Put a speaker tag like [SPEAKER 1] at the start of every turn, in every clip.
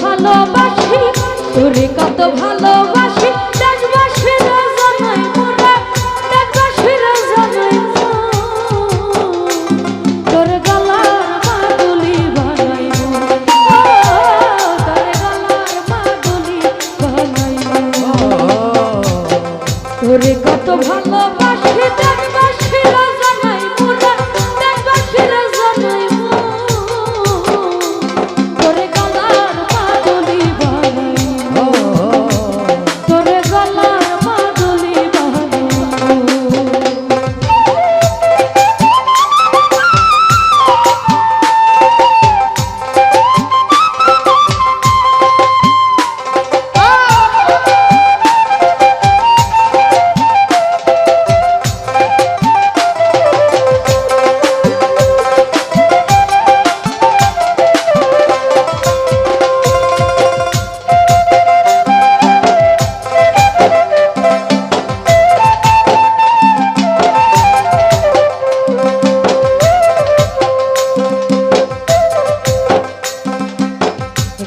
[SPEAKER 1] ভালোবাসি তোরে কত ভালোবাসি দেশবাসীরা জানাই মোরা দেশবাসীরা জানাই তোর গলার মাদুলি বানাইবো তোর গলার মাদুলি বানাইবো তোরে কত ভালোবাসি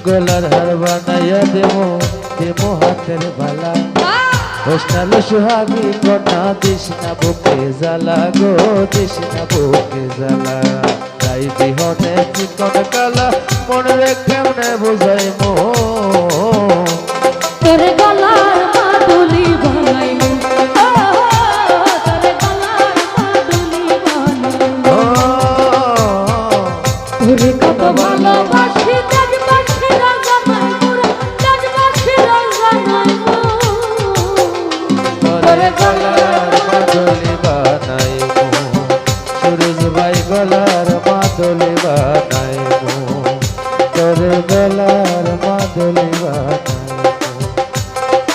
[SPEAKER 1] গলার
[SPEAKER 2] হার বানাইয়া দেবো দেবো হাতের বালা। হোস্টাল সুহাগী কন্যা দিস না বুকে জ্বালা গো দিস না বুকে জ্বালা। তাই বিহনে চিকন কালা মনে রেখে মনে বোঝাই মো।
[SPEAKER 1] তোরে গলার মাদুলি বানাইবো তোরে কত ভালোবাসি।
[SPEAKER 2] গলার মাদলি বানাই সুরজ ভাই গলার মাদলি বানাই তোরে গলার মাদলি বানাই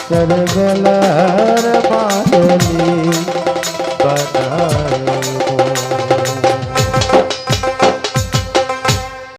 [SPEAKER 2] তোরে গলার মাদলি